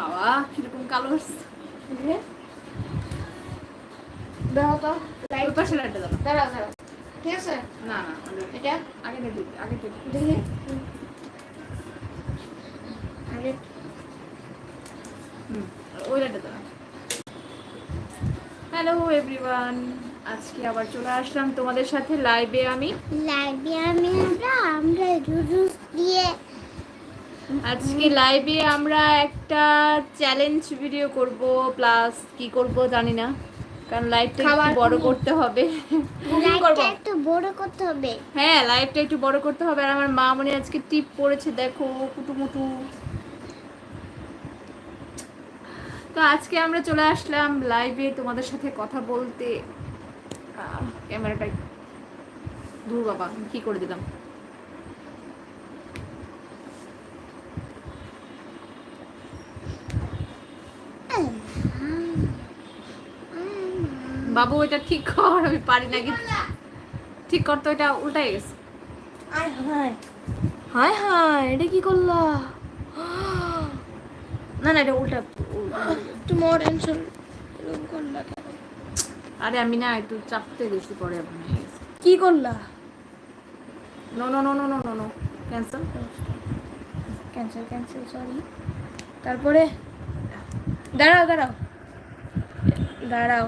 বাবা কীরকম কালো দাও তো। ওই পাশে লাইটটা দাও। দাঁড়াও দাঁড়াও। ঠিক আছে? না না এটা? আগে দেখি আগে দেখি। দেখি আগে। ওই লাইটটা দাও। হ্যালো এভরিওয়ান আজকে আবার চলে আসলাম তোমাদের সাথে লাইভে আমি। লাইভে আমি আমরা আমরা জুজুস দিয়ে আজকে লাইভে আমরা একটা চ্যালেঞ্জ ভিডিও করব প্লাস কি করব জানি না। কারণ লাইভটা একটু বড় করতে হবে। করব? একটু বড় করতে হবে। হ্যাঁ লাইভটা একটু বড় করতে হবে। আর আমার মা মনে আজকে টিপ পড়েছে দেখো কুটুমুটু। তো আজকে আমরা চলে আসলাম লাইভে তোমাদের সাথে কথা বলতে। ক্যামেরাটা দূর বাবা কি করে দিলাম? বাবু এটা ঠিক কর আমি পারি না কিন্তু ঠিক করতে এটা উল্টাই গেছে। হায় হায় হায় এটা কি করলা? না না এটা উল্টা। তোমার টেনশন করলা আরে আমি না একটু চাপতে গেছি পরে গেছে। কি করলা? No no no no no no no cancel cancel cancel sorry তারপরে? দাঁড়াও দাঁড়াও। দাঁড়াও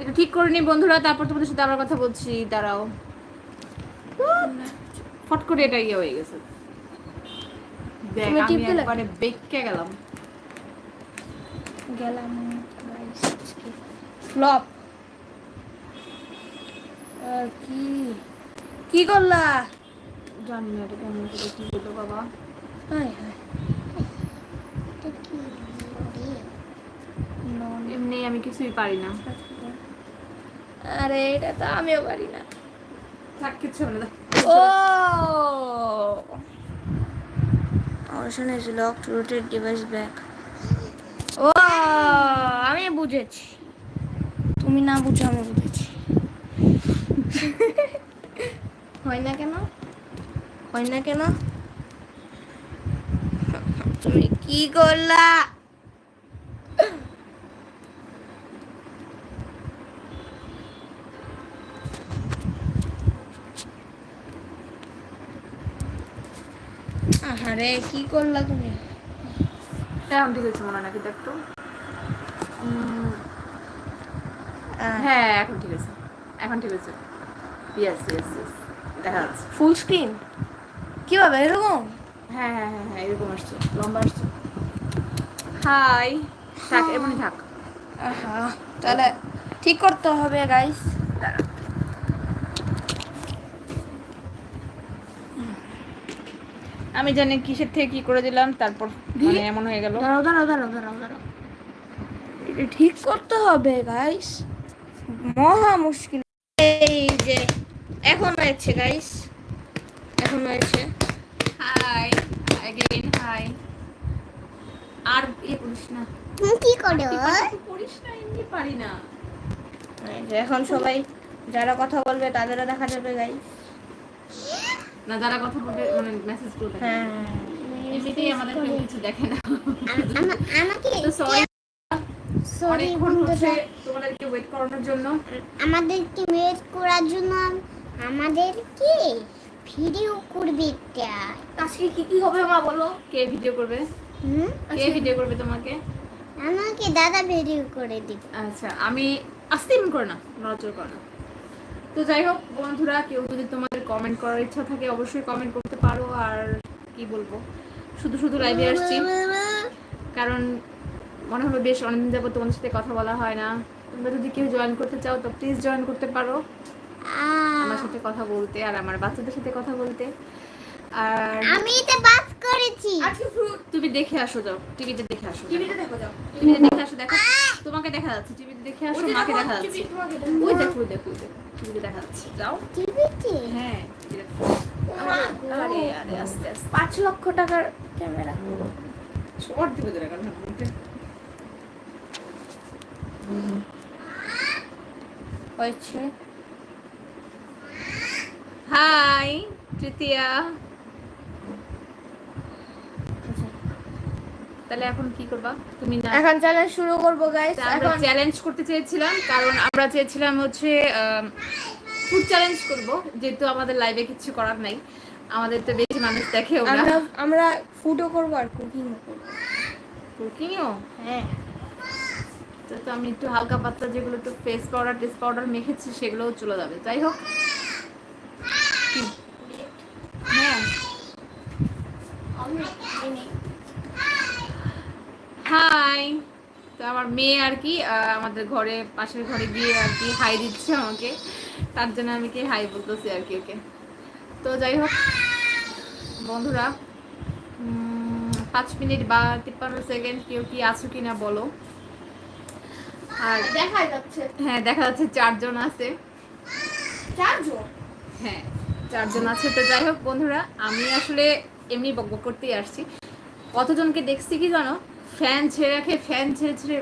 এটা ঠিক করে নি বন্ধুরা তারপর তোমাদের সাথে আবার কথা বলছি দাঁড়াও। ফট করে এটা ইয়ে হয়ে গেছে। দেখ আমি একবারে বেঁকে গেলাম। গেলাম ফ্লপ কি? কি করলা? জানি না এটা কেমন করে কি বলতো বাবা। হায় হায়। এমনি আমি কিছুই পারি না। আরে এটা তো আমিও পারি না। থাক কিছু হবে না ও! Option is locked rotate device back ও আমি বুঝেছি। তুমি না বুঝো আমি বুঝেছি। হয় না কেন? হয় না কেন? তুমি কি করলা? আরে কি করলা তুমি? এখন ঠিক আছে মনে হয় নাকি দেখতো হ্যাঁ এখন ঠিক আছে। এখন ঠিক আছে। ইয়েস ইয়েস ইয়েস দেখা যাচ্ছে ফুল স্ক্রিন কীভাবে এরকম? হ্যাঁ হ্যাঁ হ্যাঁ হ্যাঁ এরকম আসছে। লম্বা আসছে। হাই থাক এমনই থাক। আহা তাহলে ঠিক করতে হবে গাইস আমি জানি কিসের থেকে কি করে দিলাম তারপর মানে এমন হয়ে গেল দাঁড়াও দাঁড়াও দাঁড়াও দাঁড়াও দাঁড়াও এটা ঠিক করতে হবে গাইস মহা মুশকিল এই যে এখন হয়েছে গাইস এখন হয়েছে হাই अगेन হাই আর ইয়ে করিস না তুমি কি করো টিপাটিপি করিস না এমনি পারি না এই যে এখন সবাই যারা কথা বলবে তাদেরও দেখা যাবে গাইস না যারা কথা বলতে মানে মেসেজ করতে হ্যাঁ এমনিতেই আমাদের কেউ কিছু দেখে না। আমাকে সরি সরি তোমাদেরকে ওয়েট করানোর জন্য। আমাদেরকে ওয়েট করার জন্য আমাদেরকে ভিডিও করবে আজকে কি কি হবে মা বলো? কে ভিডিও করবে? হুম? কে ভিডিও করবে তোমাকে? আমাকে দাদা ভিডিও করে দিবে। আচ্ছা আমি আস্তে এমন করে না নড়াচড় করে না। তো যাই হোক বন্ধুরা কেউ যদি তোমাদের কমেন্ট করার ইচ্ছা থাকে অবশ্যই কমেন্ট করতে পারো আর কি বলব? শুধু শুধু লাইভে আসছি। কারণ মনে হলো বেশ অনেকদিন যাব তোমাদের সাথে কথা বলা হয় না। তোমরা যদি কেউ জয়েন করতে চাও তো প্লিজ জয়েন করতে পারো। আমার সাথে কথা বলতে আর আমার বাচ্চাদের সাথে কথা বলতে। আর আমি করেছি। আজকে ফ্রুট তুমি দেখে আসো যাও। টিভিতে দেখে আসো। টিভিতে দেখো যাও। টিভিতে দেখে আসো দেখো। তোমাকে দেখা যাচ্ছে টিভিতে দেখে আসো মাকে দেখা যাচ্ছে। ওই দেখো। ওই দেখো টিভিতে দেখা যাচ্ছে। যাও। টিভিতে? হ্যাঁ আরে আরে আস্তে আস্তে। পাঁচ লক্ষ টাকার ক্যামেরা। শর্ট দিবে হয়েছে। হাই তৃতীয়া তাহলে এখন কি করবা? তুমি না এখন চ্যালেঞ্জ শুরু করব গাইস এখন চ্যালেঞ্জ করতে চেয়েছিলাম কারণ আমরা চেয়েছিলাম হচ্ছে ফুড চ্যালেঞ্জ করব। যেহেতু আমাদের লাইভে কিছু করার নাই আমাদের তো বেশি মানুষ দেখেও না আমরা আমরা ফুডও করব আর কুকিংও করব। কুকিংও হ্যাঁ। তো তো আমি একটু হালকা পাতলা যেগুলো একটু ফেস পাউডার টেস পাউডার মেখেছি সেগুলোও চলে যাবে। যাই হোক। হ্যাঁ। হাই। তো আমার মেয়ে আর কি আমাদের ঘরে পাশের ঘরে গিয়ে আর কি হাই দিচ্ছে আমাকে। তার জন্য আমি কি হাই বলতেছি আর কি ওকে। তো যাই হোক বন্ধুরা পাঁচ মিনিট বা তিপ্পান্ন সেকেন্ড কেউ কি আছো কিনা বলো। আর দেখা যাচ্ছে। হ্যাঁ দেখা যাচ্ছে চারজন আছে। চারজন? হ্যাঁ চারজন আছে। তো যাই হোক বন্ধুরা আমি আসলে এমনি বকবক করতেই আসছি। কতজনকে দেখছি কি জানো? ফ্যান ছেড়ে রাখে ফ্যান ছেড়ে ছেড়ে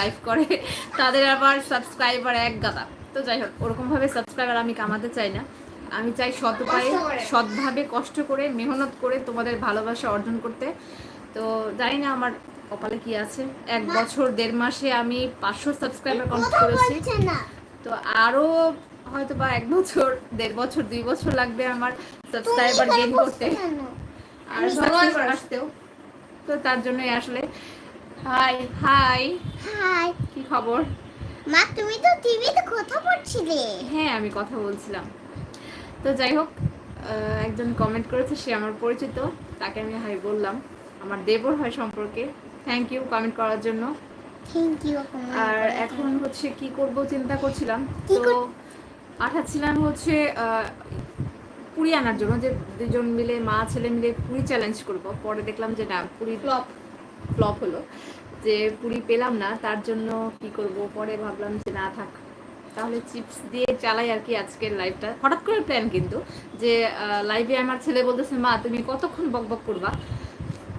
লাইভ করে। তাদের আবার সাবস্ক্রাইবার এক গাদা। তো যাই হোক ওরকমভাবে সাবস্ক্রাইবার আমি কামাতে চাই না। আমি চাই সৎ উপায়ে সৎভাবে কষ্ট করে মেহনত করে তোমাদের ভালোবাসা অর্জন করতে। তো জানি না আমার কপালে কি আছে। এক বছর দেড় মাসে আমি পাঁচশো সাবস্ক্রাইবার কমপ্লিট করেছি। তো আরও হয়তো বা এক বছর দেড় বছর দুই বছর লাগবে আমার সাবস্ক্রাইবার গেইন করতে। আর। আসতেও তো তার জন্যই আসলে। হাই হাই হাই কি খবর? মা তুমি তো টিভিতে কথা পড়ছিলে হ্যাঁ আমি কথা বলছিলাম। তো যাই হোক একজন কমেন্ট করেছে সে আমার পরিচিত। তাকে আমি হাই বললাম। আমার দেবর হয় সম্পর্কে। থ্যাংক ইউ কমেন্ট করার জন্য। থ্যাংক ইউ আর এখন হচ্ছে কি করব চিন্তা করছিলাম। তো পাঠাচ্ছিলাম হচ্ছে পুরি আনার জন্য, যে দুজন মিলে, মা, ছেলে মিলে পুরি চ্যালেঞ্জ করব। পরে দেখলাম যে না, পুরি ফ্লপ ফ্লপ হলো। যে পুরি পেলাম না, তার জন্য কি করব? পরে ভাবলাম যে না থাক, তাহলে চিপস দিয়ে চালাই আর কি আজকের লাইভটা হঠাৎ করে প্ল্যান কিন্তু যে লাইভে আমার ছেলে বলতেছে, মা, তুমি কতক্ষণ বকবক করবা?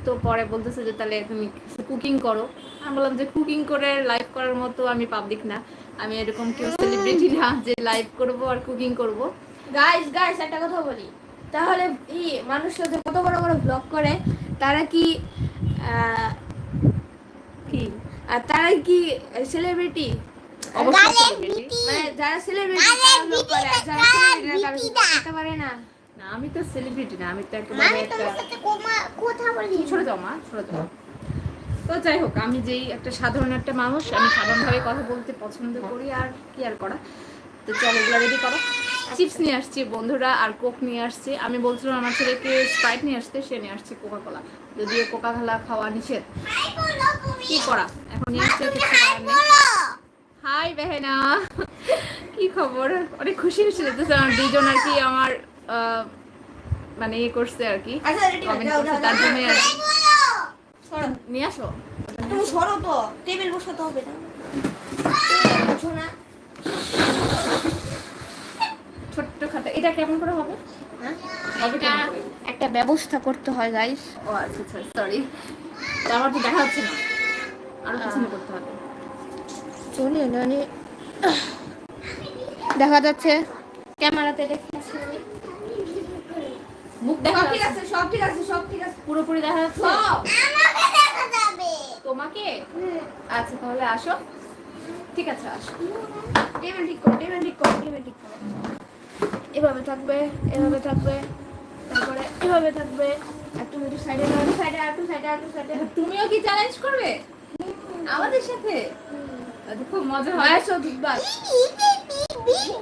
তো পরে বলতেছে যে, তাহলে তুমি কুকিং করো। আমি বললাম যে কুকিং করে লাইভ করার মতো আমি পাবলিক না। আমি এরকম কেউ সেলিব্রিটি না যে লাইভ করব আর কুকিং করব। গাইস গাইস একটা কথা বলি। তাহলে ই মানুষরা যে কত বড় বড় ব্লগ করে তারা কি আহ, কি? আর তারা কি সেলিব্রিটি। মানে যারা সেলিব্রিটি তারা ব্লগ করে যারা সেলিব্রিটি তারা বিটি ব্লগ না। করতে পারে না। না আমি তো সেলিব্রিটি না আমি তো একটা তোমার কথা বলি। ছোট জামা ছোট তো যাই হোক আমি যেই একটা সাধারণ একটা মানুষ আমি সাধারণভাবে কথা বলতে পছন্দ করি আর কি আর করা? তো চলো এগুলো রেডি করো। চিপস নিয়ে আসছি বন্ধুরা আর কোক নিয়ে আসছে। আমি বলছিলাম আমার ছেলেকে স্প্রাইট নিয়ে আসতে সে নিয়ে আসছে কোকা কোলা যদিও কোকা কোলা খাওয়া নিষেধ। কি করা? এখন নিয়ে আসছে কিছু হাই করার নেই। হাই বেহেনা। কি খবর? অনেক খুশি খুশি লাগতেছে আমার দুজন আর কি আমার মানে ইয়ে করছে আর কি আচ্ছা কমেন্ট যাও করছে তার জন্য নিয়ে আসো। তুমি সরো তো টেবিল বসাতে হবে না। ছোট্ট খাতা এটা কেমন করে হবে? হ্যাঁ? একটা ব্যবস্থা করতে হয় গাইস ও আচ্ছা আচ্ছা সরি আমার তো দেখা যাচ্ছে না। আরও পিছনে করতে হবে। চলে মানে দেখা যাচ্ছে। ক্যামেরাতে দেখাচ্ছি মুখ দেখা ঠিক আছে সব ঠিক আছে সব ঠিক আছে। পুরোপুরি দেখা যাচ্ছে? আমাকে দেখা যাবে। তোমাকে? আচ্ছা তাহলে আসো। ঠিক আছে আসো। টেবিল ঠিক করো টেবিল ঠিক করো টেবিল ঠিক করো। এভাবে থাকবে এভাবে থাকবে তারপরে এভাবে থাকবে। একটু একটু সাইডে সাইডে একটু সাইডে একটু সাইডে তুমিও কি চ্যালেঞ্জ করবে? আমাদের সাথে? আচ্ছা, খুব মজা হয়।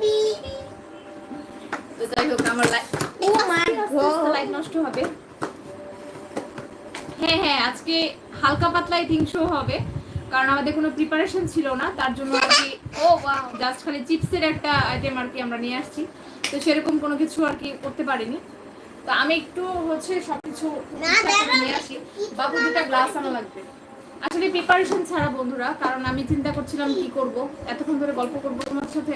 বি তো যাই হোক আমার life oh my god life নষ্ট হবে। হ্যাঁ হ্যাঁ আজকে হালকা পাতলাই থিং শো হবে। কারণ আমাদের কোনো প্রিপারেশন ছিল না তার জন্য আর কি ও ওয়াও জাস্ট খালি চিপসের একটা আইটেম আর কি আমরা নিয়ে আসছি। তো সেরকম কোনো কিছু আর কি করতে পারিনি। তো আমি একটু হচ্ছে সবকিছু করে দাঁড়াও। নিয়ে আসি। বাবু দুটা গ্লাস আনা লাগবে। আসলে প্রিপারেশন ছাড়া বন্ধুরা কারণ আমি চিন্তা করছিলাম কি করব। এতক্ষণ ধরে গল্প করব তোমার সাথে।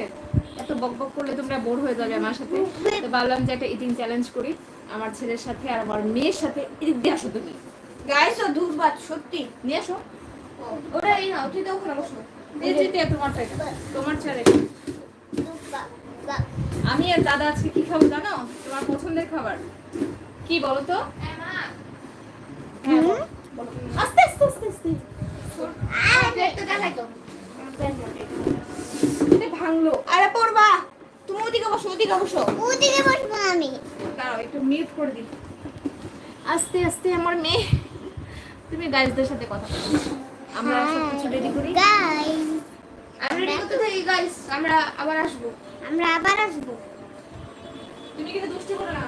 এত বক বক করলে তোমরা বোর হয়ে যাবে আমার সাথে। তো ভাবলাম যে একটা ইটিং চ্যালেঞ্জ করি আমার ছেলের সাথে আর আমার মেয়ের সাথে এদিক দিয়ে আসো তুমি। ও দুধবাস সত্যি। নিয়ে আসো। ওটা এই না তুই তো ওখানে বসো। দিয়ে দিতে তোমারটা তোমার বা আমি আর দাদা আজকে কি খাব জানো? তোমার পছন্দের খাবার। কি বলো তো? হ্যাঁ, বলো। আস্তে আস্তে আস্তে এটা ভাঙলো। আরে পড়বা। তুমি ওদিকে বসো ওদিকে বসো। ওদিকে বসবো আমি। দাঁড়াও একটু মিউট করে দিই। আস্তে আস্তে আমার মেয়ে। তুমি গাইজদের সাথে কথা বলো। আমরা সবকিছু রেডি করি। গাইস আমি রেডি করতে থাকি গাইস আমরা আবার আসব। আমরা আবার আসব। তুমি কিন্তু দুষ্টি করো না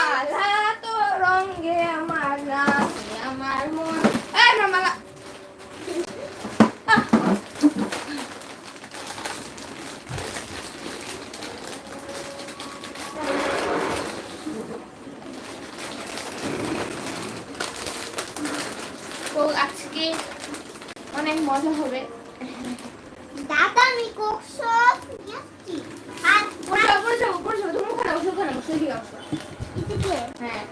মালা তো রঙে আমার রাতে আমার মন এই না মালা আহ! তো আজকে অনেক মজা হবে দাদা আমি কোক সব নিয়েছি আর বসো বসো বসো তুমি ওখানে বসো ওখানে বসো এদিকে বসো এদিকে হ্যাঁ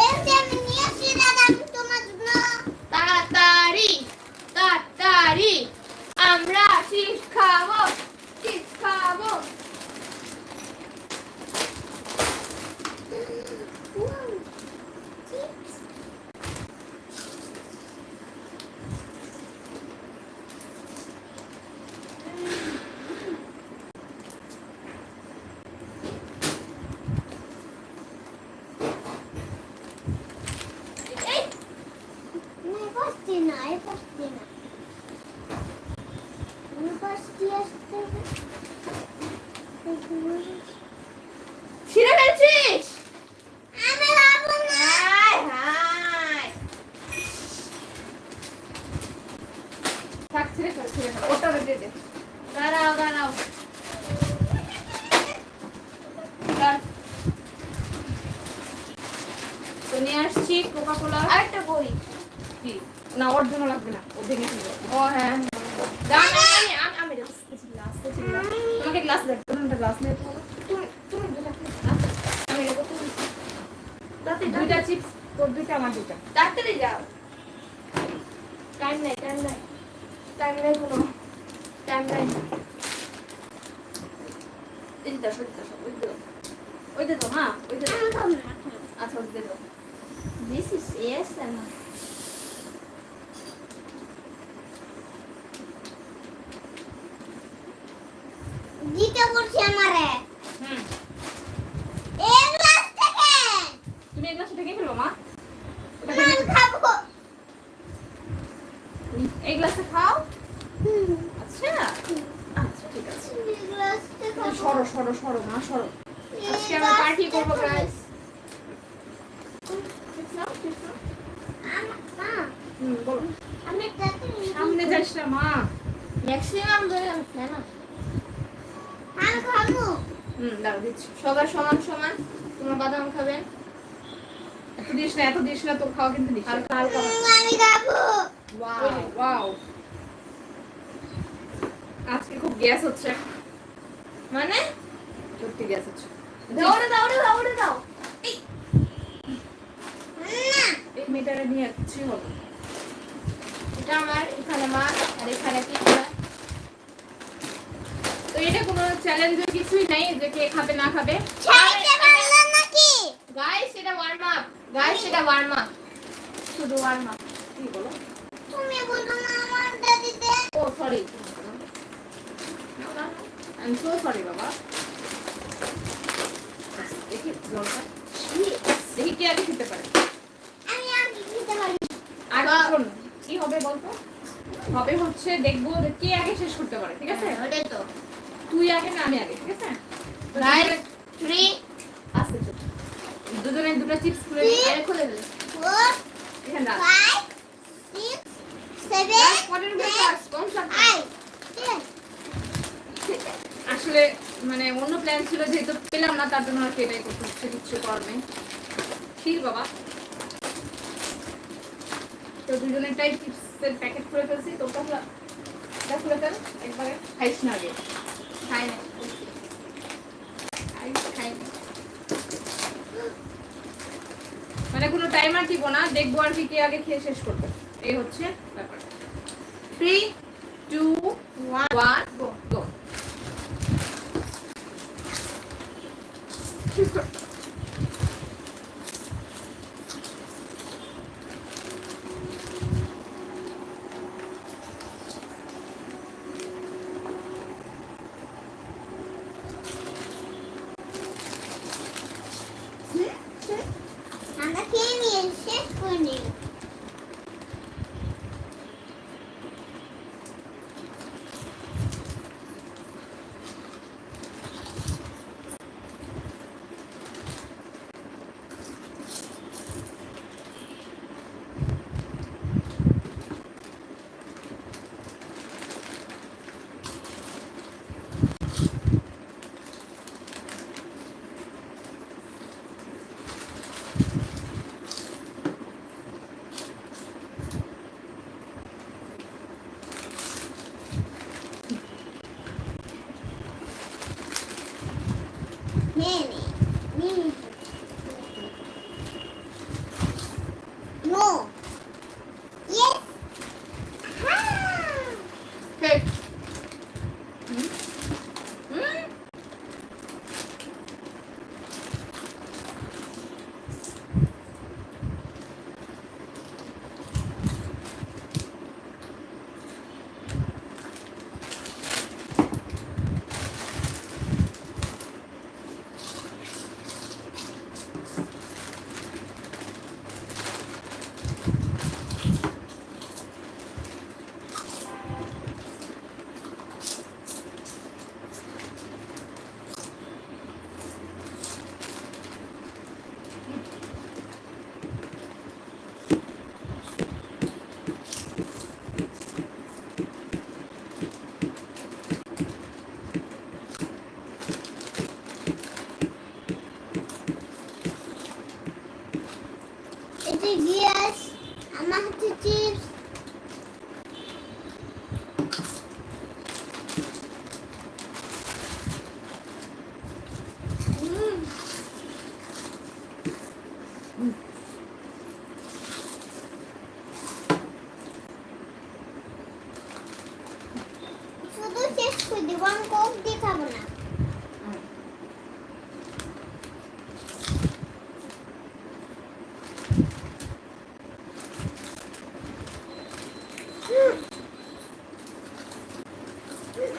এই যে আমি নিয়েছি দাদা আমি তোমার জন্য তাড়াতাড়ি তাড়াতাড়ি আমরা শীষ খাব শীষ খাব এই না পাচ্ছি না এ পাচ্ছি না আমি পাচ্ছি আসতে ছিঁড়ে ফেলছিস আমি যাব না হাই হাই থাক ছেড়ে ফেল ছেড়ে ফেল ওটা দিয়ে দে দাঁড়াও দাঁড়াও দাঁড়। তো নিয়ে আসছি কোকা কোলা আরেকটা বই কি না ওর জন্য লাগবে না ও ভেঙে ফেলবে ও হ্যাঁ দাঁড়াও, আমি আমি আমি দেবো। আস্তে ছিল আস্তে ছিল তোমাকে গ্লাস দেখ তোমার গ্লাস নেই তো তুমি তুমি দুটা আমি দেবো তুমি তাতে দুইটা চিপস তোর দুইটা আমার দুইটা তাড়াতাড়ি যাও টাইম নাই টাইম নাই টাইম নাই কোনো টাইম নাই এই যে দেখো দেখো ওই তো ওই দে তো মা ওই দে তো। আমি খাব না আচ্ছা ওই দে তো দিস ইজ এএসএমআর দিতে বলছি আমারে। এই গ্লাস থেকে। তুমি এই গ্লাসটা ভেঙে ফেলব মা? ওটা খাব। এই গ্লাসটা খাও? আচ্ছা। আচ্ছা ঠিক আছে। এই গ্লাসটা খাব। সরো সরো সরো মা সরো। আজকে আমরা পার্টি করব। গাইস সামনে যাস না মা। ম্যাক্সিমাম ধরে আমি আমি খাব? হুম দাঁড়া দিচ্ছি। সবার সমান সমান। তোমরা বাদাম খাবেন এত দিস না এত দিস না তোর খাওয়া কিন্তু দিস হালকা হালকা আমি খাব। ওয়াও। ওয়াও। আজকে খুব গ্যাস হচ্ছে। মানে? সত্যি গ্যাস হচ্ছে। দৌড়ে দৌড়ে দৌড়ে দাও এই। মেয়েটারে নিয়ে কিছুই হবে এটা আমার এখানে মা আর এখানে কি? তো এটা কোনো চ্যালেঞ্জের কিছুই নাই যে কে খাবে না খাবে। নাকি? গাইস এটা ওয়ার্ম আপ গাইস এটা ওয়ার্ম আপ শুধু ওয়ার্ম আপ কি বলো? তুমি বলো না আমার দাদিতে ও sorry I am so sorry বাবা। দেখি জলটা। দেখি কে আগে খেতে পারে। আমি আগে খেতে পারি? আর শোন কি হবে বলতো? হবে হচ্ছে দেখব কে আগে শেষ করতে পারে ঠিক আছে? ওটাই তো। তুই আগে না আমি আগে ঠিক আছে? তো গাইস দুজনে- 3 আস্তে দুজনে দুটো চিপস খুলে আরে খুলে ফোর এখানে ফাইভ সিক্স সেভেন আসলে মানে অন্য প্ল্যান ছিল যেহেতু পেলাম না তার জন্য আর এটাই করতে হচ্ছে কিচ্ছু করার নেই। ক্ষীর বাবা। তো দুজনেরটাই চিপসের প্যাকেট করে ফেলছি তো ওটা এটা খুলে ফেল একবারে খাইস না আগে। মানে কোনো টাইমার দিব না, দেখব আর কি কে আগে খেয়ে শেষ করবে। এই হচ্ছে ব্যাপার। Three two one go go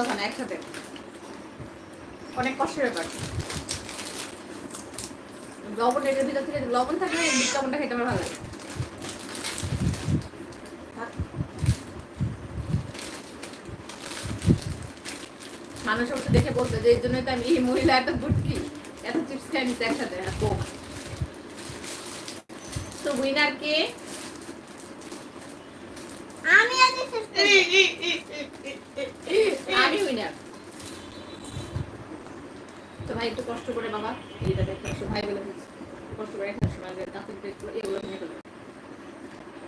কথা না একসাথে অনেক কষ্টের ব্যাপার। লবণ এটার ভিতর থেকে লবণ থাকলে লবণটা খেতে আমার ভালো লাগে। মানুষ অবশ্য দেখে বলতে যে এই জন্যই তো আমি এই মহিলা এত বুটকি এত চিপস খাই নিতে একসাথে তো উইনার কে? আমি আমি উইনার তো ভাই একটু কষ্ট করে বাবা এটা দেখে ভাই বলে। কষ্ট করে এখানে সময় দিয়ে কাপড় পেট এগুলো নিয়ে ফেলবে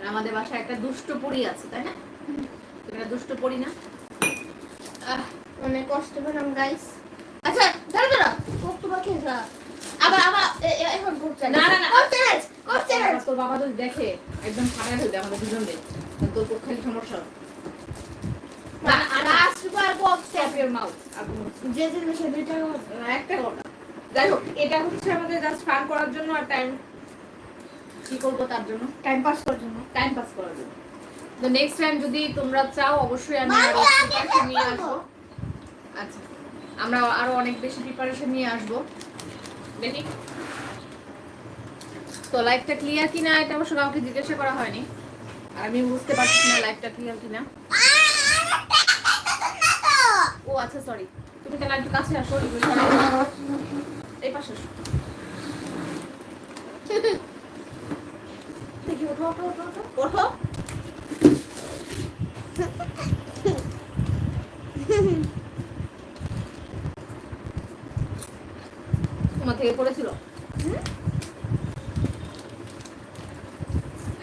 আমাদের বাসায় একটা দুষ্ট পরি আছে তাই না? তুমি একটা দুষ্ট পরি না? অনেক কষ্ট পেলাম গাইস আচ্ছা দাঁড়া দাঁড়া কোক তো বাকি আছে আবার আবার এখন কোক না, না, না। কোক চ্যালেঞ্জ তোর বাবা যদি দেখে একদম ফাটাই ফেলবে আমাদের দুজনদের তোর পক্ষে সমস্যা এটা হচ্ছে আমাদের জাস্ট করার জন্য টাইম কি করব তার জন্য টাইম পাস করার জন্য টাইম পাস করার জন্য নেক্সট টাইম যদি তোমরা চাও অবশ্যই নিয়ে আচ্ছা আমরা আরও অনেক বেশি প্রিপারেশন নিয়ে আসব। তো লাইফটা ক্লিয়ার কিনা এটা অবশ্য কাউকে জিজ্ঞাসা করা হয়নি আর আমি বুঝতে পারছি না লাইফটা ক্লিয়ার কিনা ও আচ্ছা সরি তুমি তাহলে একটু কাছে আসো এই পাশে আসো। দেখি ওঠো ওঠো ওঠো ওঠো। তোমার থেকে পড়েছিল?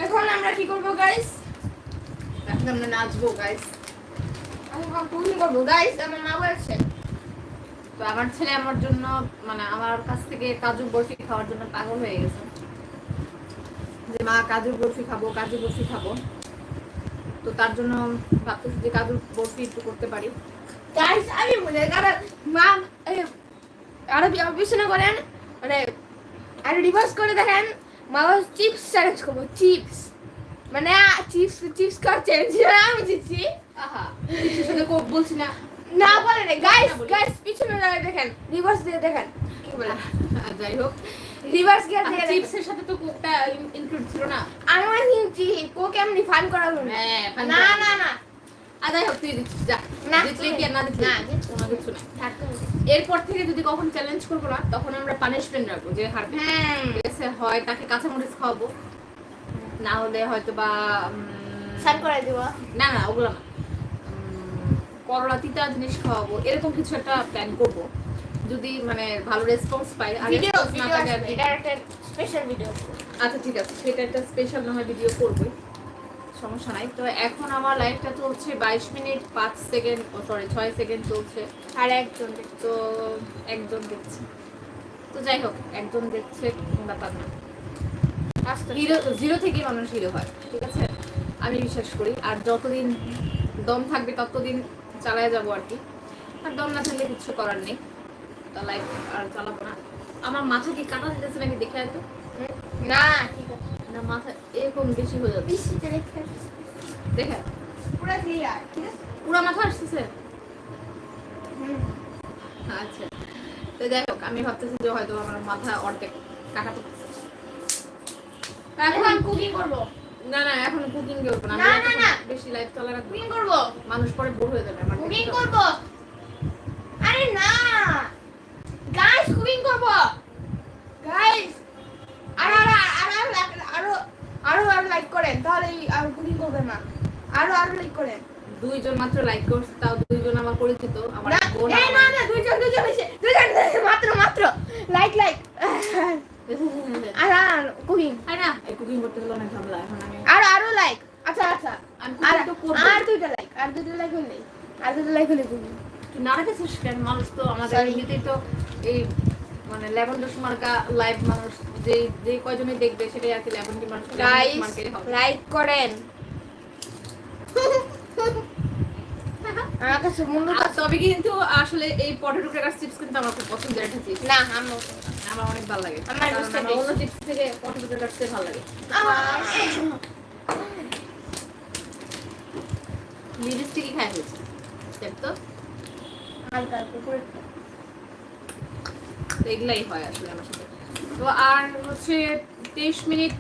এখন আমরা কি করব গাইস এখন আমরা নাচবো গাইস এখন কুকিং করব গাইস আমার মা বলছে। তো আমার ছেলে আমার জন্য মানে আমার কাছ থেকে কাজু বরফি খাওয়ার জন্য পাগল হয়ে গেছে। যে মা কাজু বরফি খাব কাজু বরফি খাব। তো তার জন্য ভাবতেছি যে কাজু বরফি একটু করতে পারি। গাইস আমি মনে কারণ মা আরও বিবেচনা করেন মানে আর রিভার্স করে দেখেন মা চিপস চ্যালেঞ্জ করব চিপস মানে চিপস চিপস খাওয়ার চ্যালেঞ্জ আমি দিচ্ছি আহা। বলছি না। না বলে রে গাইস গাইস পিছনে দাঁড়িয়ে দেখেন। রিভার্স দিয়ে দেখেন। কি বলে? যাই হোক। রিভার্স গিয়ার দিয়ে চিপসের সাথে তো কোকটা ইনক্লুড ছিল না? আমি মনে কোক এমনি ফান করা না হ্যাঁ না না না। হোক তুই দিচ্ছিস যা। জিতলে কি না না, কোনো কিছু না। এরপর থেকে যদি কখন চ্যালেঞ্জ করব না তখন আমরা পানিশমেন্ট রাখব যে হারবে হ্যাঁ। হয় তাকে কাঁচামরিচ খাওয়াবো। না হলে হয়তো বা সান করে দিব। না না ওগুলো না। করলা তিতা জিনিস খাওয়াবো এরকম কিছু একটা প্ল্যান করব। যদি মানে ভালো রেসপন্স পাই আর। এটা একটা স্পেশাল ভিডিও আচ্ছা ঠিক আছে সেটা একটা স্পেশাল না হয় ভিডিও করবই সমস্যা নাই। তো এখন আমার লাইফটা চলছে বাইশ মিনিট পাঁচ সেকেন্ড সরি ছয় সেকেন্ড চলছে। আর একজন তো একজন দেখছে। তো যাই হোক একজন দেখছে ব্যাপার না। হিরো জিরো থেকে মানুষ হিরো হয় ঠিক আছে? আমি বিশ্বাস করি। আর যতদিন দম থাকবে ততদিন চালায় যাব আর কি। আর দম না থাকলে কিছু করার নেই। তা লাইফ আর চালাবো না। আমার মাথা কি কাটা দিতেছে নাকি দেখে না ঠিক আছে না মাথা এরকম বেশি হয়ে যাবে। পিসিতে রেখে দেখে পুরো ক্লিয়ার ঠিক আছে? পুরো মাথা আসতেছে? হুম। আচ্ছা। তো যাই হোক আমি ভাবতেছি যে হয়তো আমার মাথা অর্ধেক কাটা পড়তেছে এখন কুকিং করব। না না এখন কুকিং করব না। না, না, না। বেশি লাইফ চালা রাখব কুকিং করব। মানুষ পরে বোর হয়ে যাবে আমার কুকিং করব। আরে না। গাইস কুকিং করব। গাইস আর আর আর আর আরও আরও আরও লাইক করেন তাহলে আর কুকিং করবে না। আরও আরও লাইক করেন। দুইজন মাত্র লাইক করছে তাও দুইজন আমার পরিচিত আমার না বোন এই না না দুইজন দুইজন হইছে দুইজন দুইজন, মাত্র মাত্র লাইক লাইক আর আর কুকিং তাই না এই কুকিং করতে গেলে অনেক ঝামেলা এখন আমি আর আরও লাইক আচ্ছা আচ্ছা আমি আর cooking তো করব। আর দুইটা লাইক আর দুইটা লাইক হলে আর দুইটা লাইক হলে কুকিং তুই না রেখেছিস কেন? মানুষ তো আমাদের এমনিতেই তো এই মানে লেমন মার্কা লাইভ মানুষ যে যে কয়জনই দেখবে সেটাই আর কি লেমন টি গাইস লাইক করেন। আমার কাছে মূল্য তবে কিন্তু আসলে এই পটেটো ক্র্যাকার চিপস কিন্তু আমার খুব পছন্দের একটা চিপস। না আমি আমার অনেক ভালো লাগে। আমার অন্য চিপস থেকে পটেটো ক্র্যাকার ভালো লাগে। লিপস্টিকই খাই হয়েছে দেখ তো? হালকা তো এগুলাই হয় আসলে আমার সাথে। তো আর হচ্ছে তেইশ মিনিট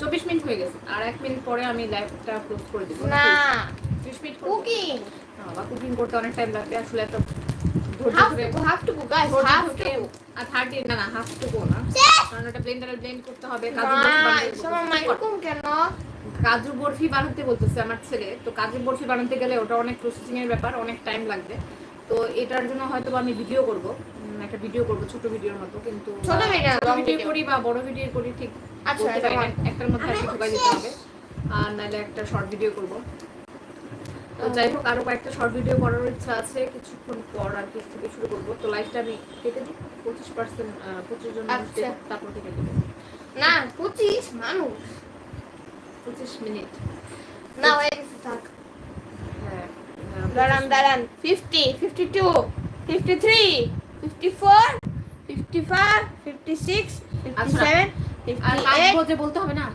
চব্বিশ মিনিট হয়ে গেছে। আর এক মিনিট পরে আমি লাইভটা ক্লোজ করে দিব। না। ত্রিশ মিনিট কুকিং। বা কুকিং করতে অনেক টাইম লাগবে। আসলে এত হাফ ধরে টু গাইস হাফ ধরে আর থার্টি না না হাফ টুকু না। কারণ ওটা ব্লেন্ডারে ব্লেন্ড করতে হবে কাজু। মাইরকম কেন? কাজু বরফি বানাতে বলতেছে আমার ছেলে। তো কাজু বরফি বানাতে গেলে ওটা অনেক প্রসেসিং এর ব্যাপার অনেক টাইম লাগবে। তো এটার জন্য হয়তো আমি ভিডিও করব। একটা ভিডিও করব ছোট ভিডিওর মতো কিন্তু ছোট long ভিডিও করি বা বড় ভিডিও করি ঠিক আচ্ছা, একটার মধ্যে আর কি ঢোকাই দিতে হবে। আর নাহলে একটা শর্ট ভিডিও করব। তো যাই হোক আরও কয়েকটা শর্ট ভিডিও করার ইচ্ছা আছে। কিছুক্ষণ পর আর কি থেকে শুরু করব। তো লাইফটা আমি কেটে দিই। পঁচিশ পার্সেন্ট পঁচিশ জন আচ্ছা। তারপর কেটে দেবো। না পঁচিশ মানুষ? পঁচিশ মিনিট। না হয়ে গেছে থাক। হ্যাঁ দাঁড়ান দাঁড়ান fifty fifty two fifty three fifty four fifty five fifty six fifty. Seven আর ফিফটি বলতে হবে না।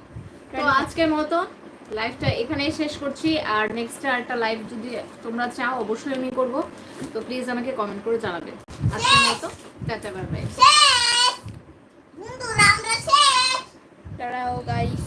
তো আজকের মতো লাইভটা এখানেই শেষ করছি। আর নেক্সট একটা লাইভ যদি তোমরা চাও অবশ্যই আমি করব। তো প্লিজ আমাকে কমেন্ট করে জানাবে। আজকের মতো টাটা বাই বাই গাইস